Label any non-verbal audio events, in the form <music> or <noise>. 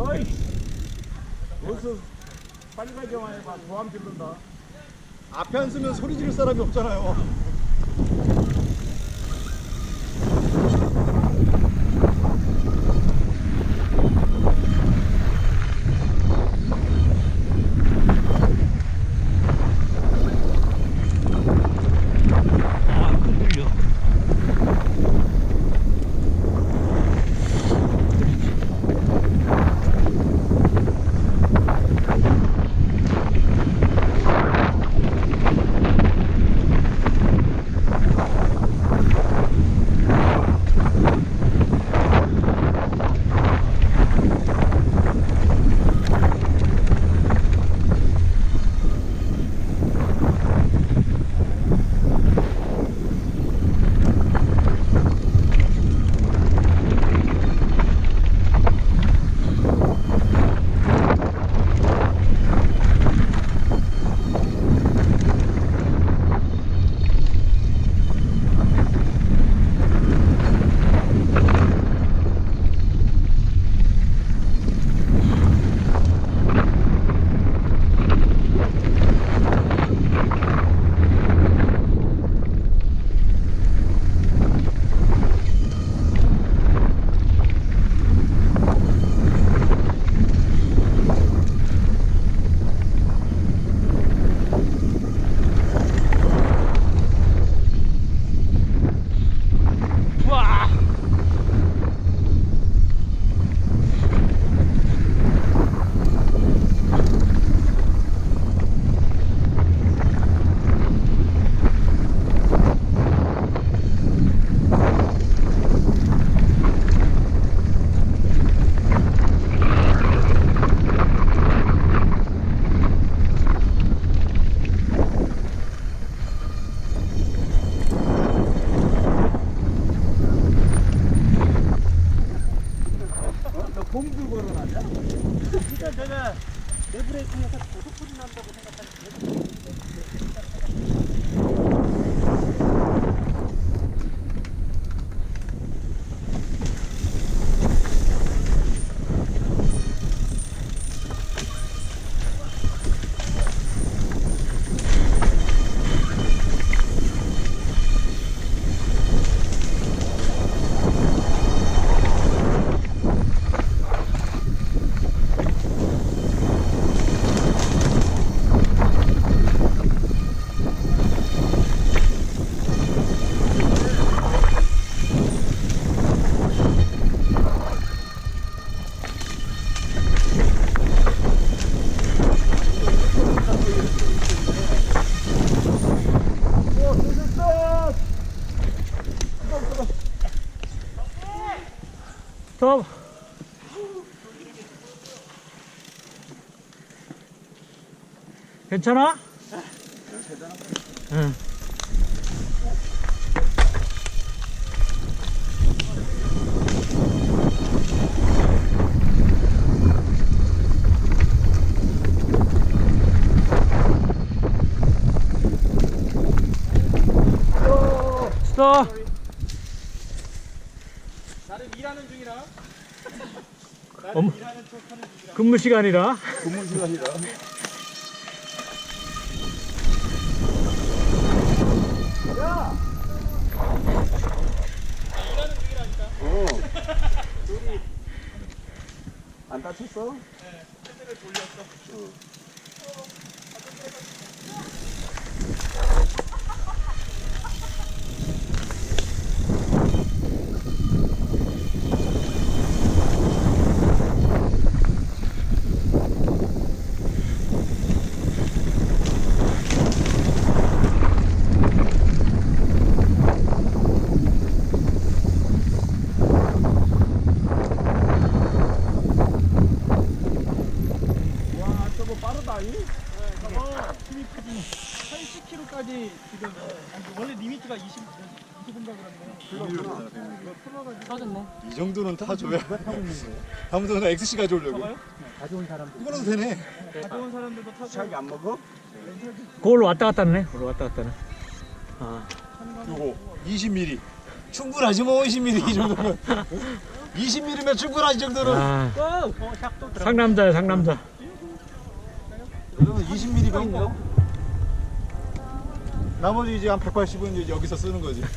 어이 어서 빨리 마 해봐 도함 질른다. 앞에 안 쓰면 소리 지를 사람이 없잖아요. 너 공주 걸어놨냐? 그러니까 제가 내브레이크에서 고속불이 난다고 생각하는데 스톱! 괜찮아? 응. 스톱! 일하는 중이라 어머. 일하는 척 하는 중이라 근무 시간이라. 근무 시간이라. 일하는 중이라니까 어. <laughs> 안 다쳤어? 핸들을 돌렸어 와저거 빠르다 이? 저거 스위프지 80km까지 지금 아니, 원래 리미트가 20, 20인가 그런데 터졌네 이 정도는 타줘야. 다음부터 는 XC 가져오려고. 봐봐요 이거라도 되네. 가져온 사람들도 타고 자기 안 먹어? 그걸로 왔다 갔다 하네. 그걸로 왔다 갔다 하네. 아. 요거 20mm. 충분하지 뭐 20mm 이 정도면. <laughs> 20mm면 충분하 이 정도는. 아, 어. 상남자야, 상남자. 그러면 20mm가 나머지 이제 한 180은 이제 여기서 쓰는 거지. <laughs>